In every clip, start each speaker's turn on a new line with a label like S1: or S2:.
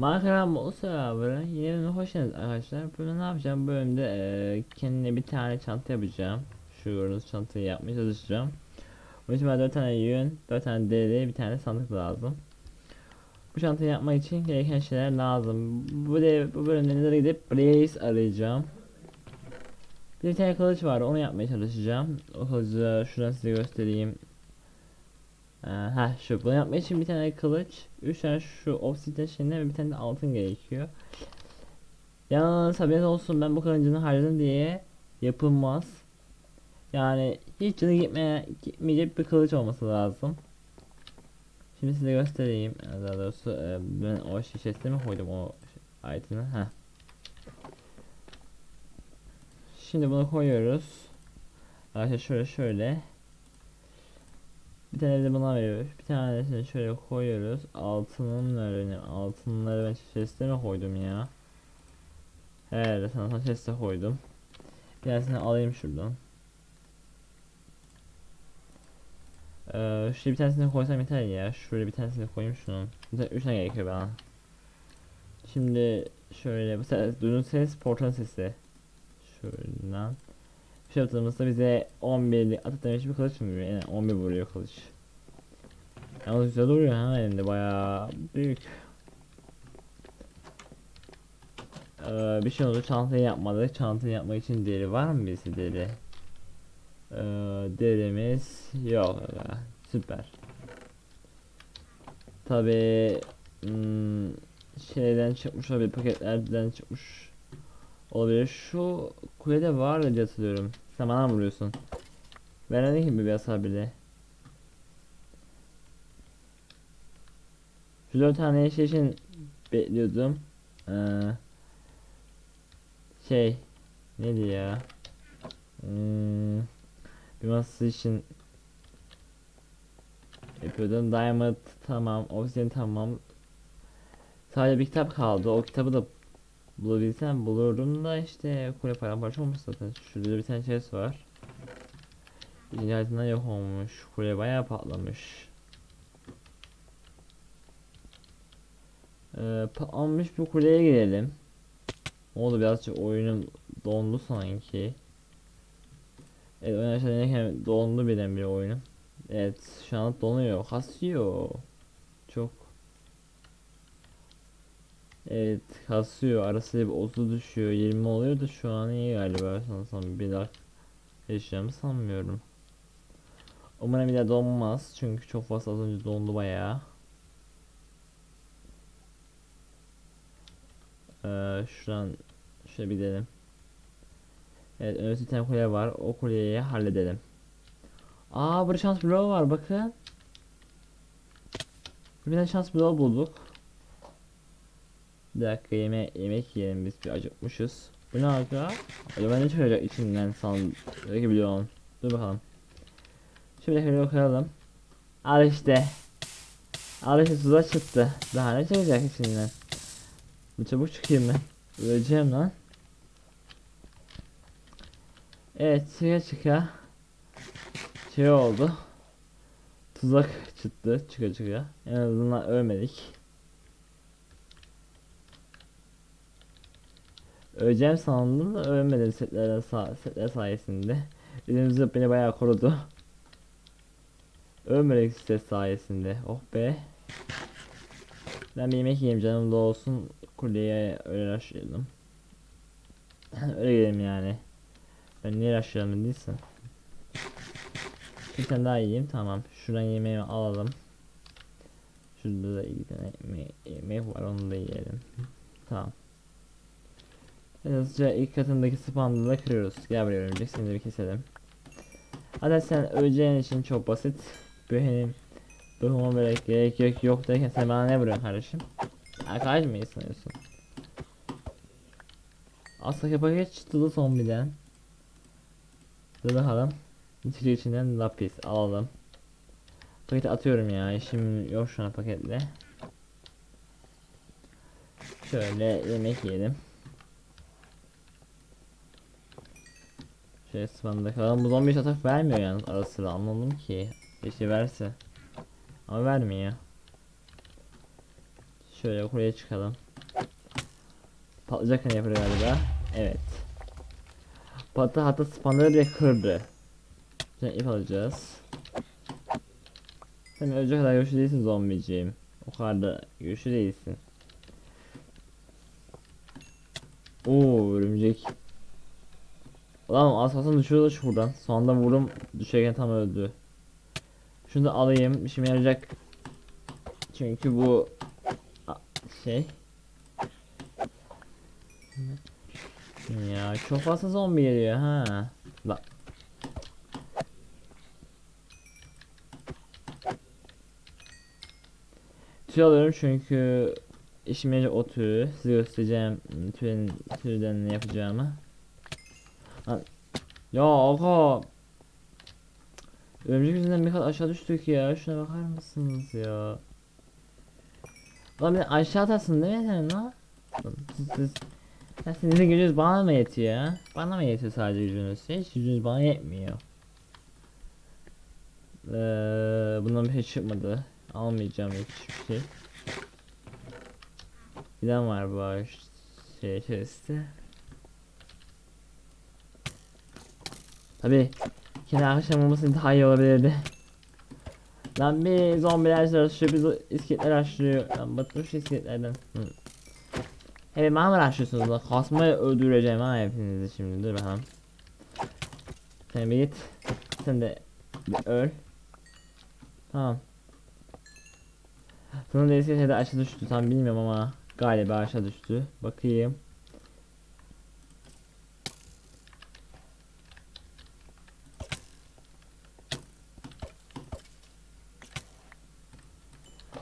S1: Minecraft Mutlu Server'a yeni hoş geldiniz arkadaşlar. Bugün ne yapacağım? Bu bölümde eee kendime bir tane çanta yapacağım. Şu gördüğünüz çantayı yapmaya çalışacağım. Bunun için bana 4 tane yün, 4 tane deri, bir tane sandık lazım. Bu çantayı yapmak için gereken şeyler lazım. Bu, de, bu bölümde nereye gidip Blaze arayacağım. Bir tane kılıç var onu yapmaya çalışacağım. O kılıcı şuradan size göstereyim. Ee, ha şu bunu yapmak için bir tane kılıç, 3 tane şu obsidian şeyinden ve bir tane de altın gerekiyor. Yalnız haberiniz olsun ben bu kılıcını harcadım diye yapılmaz. Yani hiç canı gitmeye, gitmeyecek bir kılıç olması lazım. Şimdi size göstereyim. Ee, Daha doğrusu e, ben o şişesine mi koydum o item'i? Ha. Şimdi bunu koyuyoruz. Arkadaşlar şöyle şöyle. Bir tane de buna veriyoruz. Bir tanesini şöyle koyuyoruz. Altının önüne. Altınları ben chest'e mi koydum ya? Herhalde sana chest'e koydum. Bir tanesini alayım şuradan. Ee, şuraya bir tanesini koysam yeter ya. Şuraya bir tanesini koyayım şunun. Tane, üç tane gerekiyor bana. Şimdi şöyle bu ses, duyduğunuz ses portalın sesi. Şuradan. Bir şey yaptığımızda bize 11 atıp demiş bir kılıç mı veriyor? Yani 11 vuruyor kılıç. Yalnız güzel duruyor ha elinde bayağı büyük. Ee, bir şey oldu çantayı yapmadık. Çantayı yapmak için deri var mı birisi deri? Ee, derimiz yok. Ee, Süper. Tabi hmm, şeyden çıkmış olabilir paketlerden çıkmış olabilir. Şu kulede var diye hatırlıyorum. Sen bana vuruyorsun? Vermedi gibi bir hasar bile. Şu dört tane şey için bekliyordum. Ee, şey neydi ya? Hmm, bir masa için yapıyordum. Diamond tamam, Obsidian tamam. Sadece bir kitap kaldı. O kitabı da bulabilsem bulurum da işte kule paramparça olmuş zaten. Şurada bir tane chest var. Haritasında yok olmuş. Kule bayağı patlamış. Ee, patlamış bir kuleye girelim. Ne oldu birazcık oyunum dondu sanki. Evet oyun aşağıdayken dondu birden bir oyunum. Evet şu an donuyor. Kasıyor. Çok. Evet kasıyor. Arası bir 30 düşüyor. 20 oluyor da şu an iyi galiba. Sanırsam bir dakika yaşayacağımı sanmıyorum. Umarım bir daha donmaz. Çünkü çok fazla az önce dondu bayağı. Ee, şuradan şöyle bir gidelim. Evet önümüzde bir tane kule var. O kuleyi halledelim. Aa burada şans bloğu var bakın. Bir tane şans bloğu bulduk. Bir dakika yeme yemek yiyelim biz bir acıkmışız. Bu ne aga? Acaba ne çıkacak içinden san belki biliyorum. Dur bakalım. Şimdi şöyle koyalım. Al işte. Al işte tuza çıktı. Daha ne çıkacak içinden? Bu çabuk çıkayım ben. Öleceğim lan. Evet çıka çıka. Şey oldu. Tuzak çıktı çıka çıka. En azından ölmedik. Öleceğim sandım da ölmedim setler, sa setler sayesinde. Bizim zıp beni bayağı korudu. Ölmedik set sayesinde. Oh be. Ben bir yemek yiyeyim canım da olsun. Kuleye öyle rushlayalım. öyle gidelim yani. Ben niye rushlayalım değilsin. Bir tane daha yiyeyim tamam. Şuradan yemeği alalım. Şurada da iki tane yemek var onu da yiyelim. Tamam. Hızlıca ilk katındaki spamda da kırıyoruz. Gel buraya örümcek seni bir keselim. Hadi sen öleceğin için çok basit. Benim Duruma böyle gerek yok yok derken sen bana ne vuruyorsun kardeşim? Arkadaş mı sanıyorsun? Aslında paket çıktılı zombiden. Dur bakalım. İçeri içinden lapis alalım. Paketi atıyorum ya işim yok şu an paketle. Şöyle yemek yiyelim. Şöyle spamda kalalım. Bu zombi atak vermiyor yalnız ara sıra anladım ki. Keşke verse. Ama vermiyor. Şöyle buraya çıkalım. Patlayacak hani yapıyor galiba. Evet. Patı hatta spanları bile kırdı. Şimdi ip alacağız. Sen ölecek kadar güçlü değilsin zombiciğim. O kadar da güçlü değilsin. Oo örümcek. Ulan asasın düşüyordu şuradan. Son anda vurdum düşerken tam öldü. Şunu da alayım. İşime yarayacak. Çünkü bu şey. Ya çok fazla zombi geliyor ha. La. Tüy alıyorum çünkü işime o tüyü. Size göstereceğim tüyün, tüyden ne yapacağımı. Ya aga. Örümcek yüzünden bir aşağı düştük ya. Şuna bakar mısınız ya? Lan beni aşağı atarsın değil mi sen lan? Siz, siz, ya sizin gücünüz bana mı yetiyor? Bana mı yetiyor sadece gücünüz? Hiç gücünüz bana yetmiyor. Ee, bundan bir şey çıkmadı. Almayacağım hiçbir şey. Giden var bu şey içerisinde. Tabi kendi akşam daha iyi olabilirdi. Lan bir zombiler bir zo- iskeletler açlıyor. Lan batmış iskeletlerden. Hı. Evet bana mı açlıyorsunuz lan? Kasmayı öldüreceğim ha hepinizi şimdi. Dur bakalım. Sen bir git. Sen de bir öl. Tamam. Sonra da iskeletler aşağı düştü. Tam bilmiyorum ama galiba aşağı düştü. Bakayım.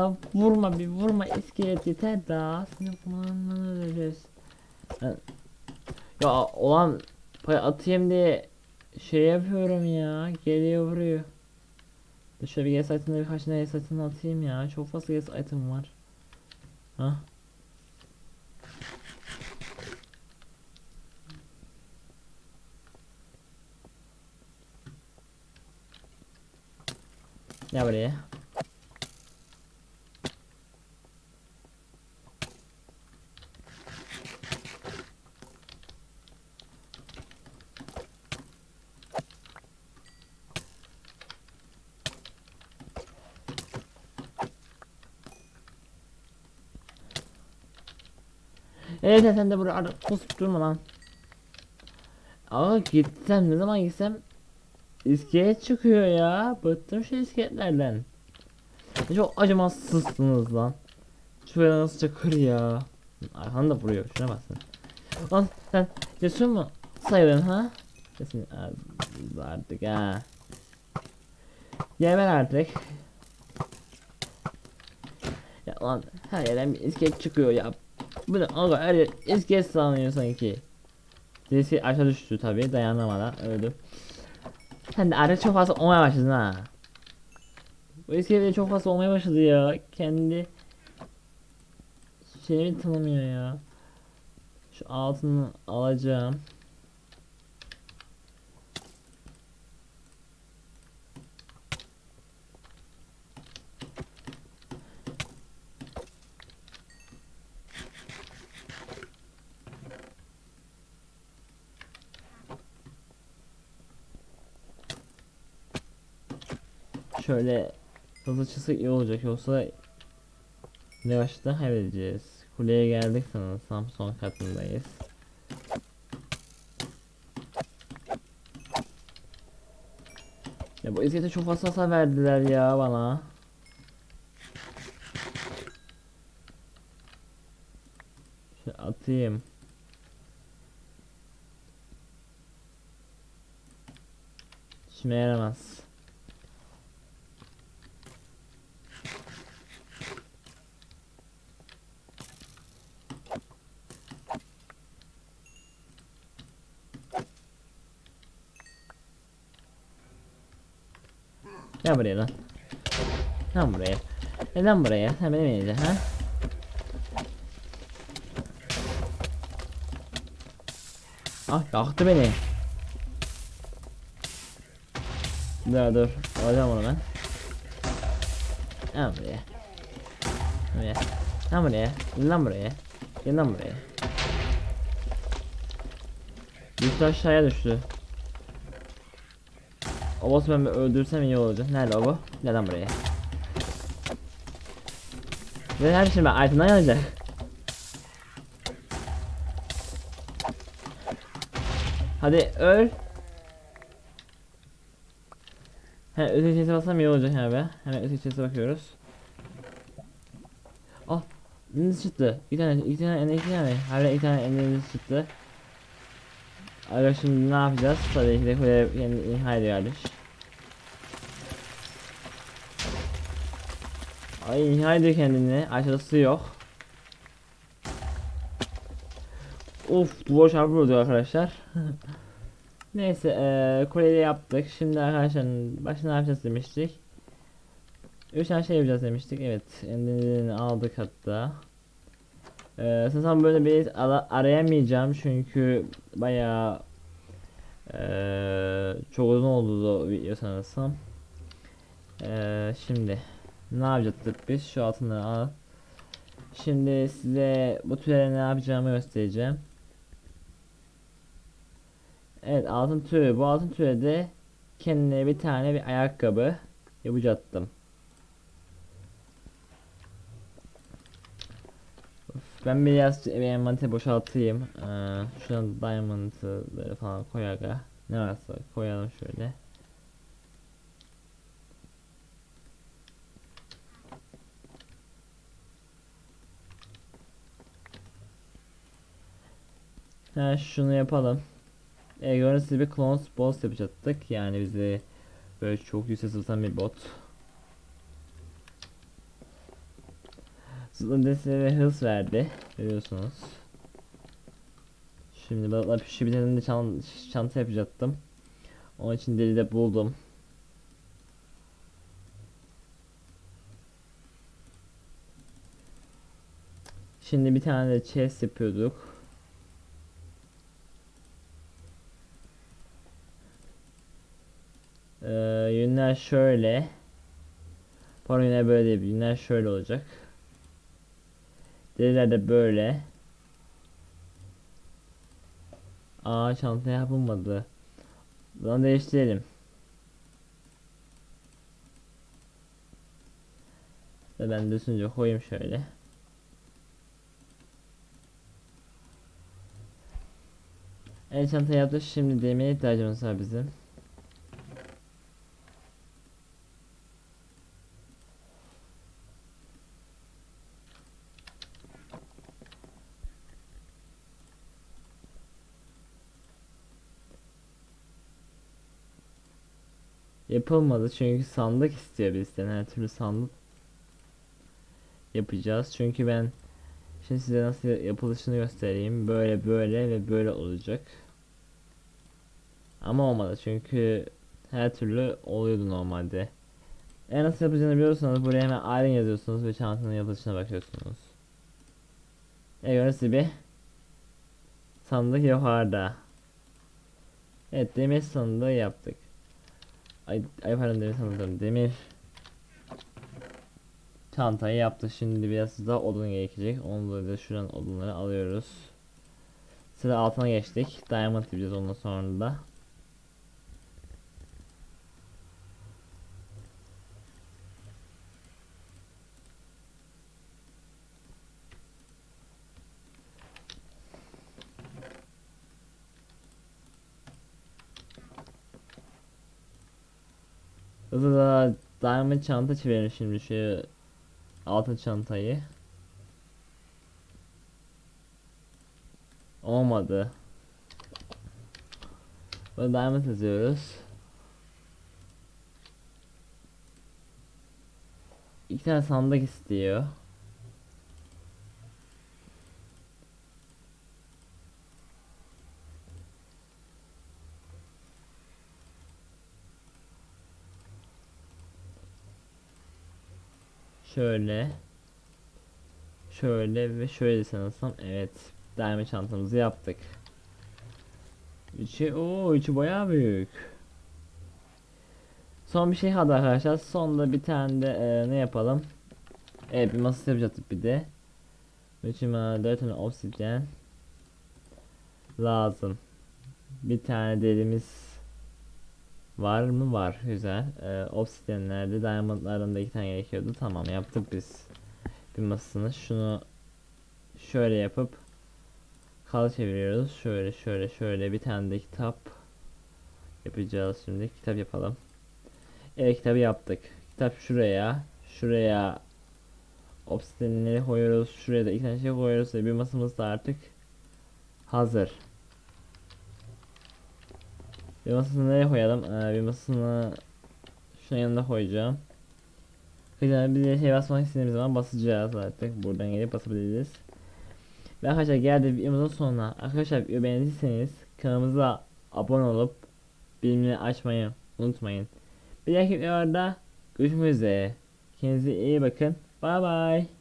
S1: Ya vurma bir vurma iskelet yeter daha seni bundan öleceğiz. Ya, ya olan pay atayım diye şey yapıyorum ya geliyor vuruyor. Şöyle bir gas item'da birkaç tane gas item atayım ya çok fazla gas item var. Ha? Gel buraya. Evet sen de buraya ara pusup durma lan. Aa gitsem ne zaman gitsem iskelet çıkıyor ya. Bıktım şu iskeletlerden. Çok acımasızsınız lan. Şuraya nasıl çakır ya. Arkan da vuruyor şuna baksana. Lan sen cesur mu sayılın ha? Kesin artık ha. Geber artık. Ya lan her yerden bir iskelet çıkıyor ya. Bu ne aga her yer iskelet sanıyor sanki. Birisi aşağı düştü tabi dayanamadan öldü. Sen de artık çok fazla olmaya başladın ha. Bu iskelet çok fazla olmaya başladı ya. Kendi şeyini tanımıyor ya. Şu altını alacağım. Şöyle hızlı iyi olacak yoksa yavaştan kaybedeceğiz. Kuleye geldik sanırsam son katındayız. Ya bu iskelete çok fazla hasar verdiler ya bana. Şöyle atayım. İşime yaramaz. Gel buraya lan. Lan buraya. Neden buraya? Mi yiyeceksin ha? Ah yaktı beni. Dur dur. Alacağım onu ben. Gel buraya. Buraya. Lan buraya. Lan buraya. Lan buraya. Düştü aşağıya düştü. O boss'u ben bir öldürsem iyi olacak. Nerede o bu? Neden buraya? Ve her şey ben item'dan yanacak. Hadi öl. He öteki chest'e bassam iyi olacak abi. Hemen öteki chest'e bakıyoruz. Ah, deniz çıktı. İki tane, iki tane, iki tane. Hala iki tane deniz çıktı. Aga şimdi ne yapacağız? Tabii ki de kule kendini imha ediyor. Ay imha ediyor kendini. Aşağıda su yok. Of duvar çarpı vuruyor arkadaşlar. Neyse eee kuleyi de yaptık. Şimdi arkadaşlar başta ne yapacağız demiştik. Üç tane şey yapacağız demiştik. Evet endini aldık hatta. Ee, sanırsam böyle bir ara- arayamayacağım çünkü bayağı eee çok uzun oldu o video sanırsam. Eee şimdi ne yapacaktık biz şu altını al. Şimdi size bu türe ne yapacağımı göstereceğim. Evet altın türü bu altın türe de kendine bir tane bir ayakkabı yapacaktım. Ben biraz envanteri boşaltayım. Ee, şuradan diamond'ları falan koy aga. Ne varsa koyalım şöyle. Ha, şunu yapalım. E, gördüğünüz gibi clone boss yapacaktık. Yani bize böyle çok yüksek zıplatan bir bot. Desteği ve hız verdi. Görüyorsunuz. Şimdi balıklar tane de çan çanta yapacaktım. Onun için deli de buldum. Şimdi bir tane de chest yapıyorduk. Ee, yünler şöyle. Pardon yine böyle değil. Yünler şöyle olacak. Deriler de böyle. Aa çanta yapılmadı. Bunu değiştirelim. Ve ben düzünce koyayım şöyle. El çanta yaptık. Şimdi demire ihtiyacımız var bizim. Yapılmadı çünkü sandık istiyor bizden. Her türlü sandık yapacağız. Çünkü ben şimdi size nasıl yapılışını göstereyim. Böyle böyle ve böyle olacak. Ama olmadı çünkü her türlü oluyordu normalde. E nasıl yapacağını biliyorsanız buraya hemen iron yazıyorsunuz ve çantanın yapılışına bakıyorsunuz. E gördüğünüz gibi sandık yukarıda evet demir sandığı yaptık Ay, ay sanırım demir çantayı yaptı. Şimdi biraz daha odun gerekecek. Onu da şuradan odunları alıyoruz. Sıra altına geçtik. Diamond yapacağız ondan sonra da diamond çanta çevirelim şimdi şu altın çantayı. Olmadı. Burada diamond yazıyoruz. İki tane sandık istiyor. Şöyle. Şöyle ve şöyle sanırsam evet. Diamond çantamızı yaptık. İçi o içi bayağı büyük. Son bir şey kaldı arkadaşlar. Sonda bir tane de e, ne yapalım? Evet bir masa yapacaktık bir de. Bana 4 tane obsidian lazım. bir tane derimiz var mı? Var. Güzel. Ee, obsidianlerde diamondlardan da iki tane gerekiyordu. Tamam yaptık biz. Bir masasını. Şunu şöyle yapıp kal çeviriyoruz. Şöyle şöyle şöyle bir tane de kitap yapacağız şimdi. Kitap yapalım. Evet kitabı yaptık. Kitap şuraya. Şuraya obsidianleri koyuyoruz. Şuraya da iki tane şey koyuyoruz. Bir masamız da artık hazır. Bir masasını nereye koyalım? Ee, bir masasını şunun yanına koyacağım. Güzel bir de şey basmak istediğimiz zaman basacağız artık. Buradan gelip basabiliriz. Ve arkadaşlar geldi videomuzun sonuna. Arkadaşlar video beğendiyseniz kanalımıza abone olup bildirimleri açmayı unutmayın. Bir dahaki videoda görüşmek üzere. Kendinize iyi bakın. Bye bye.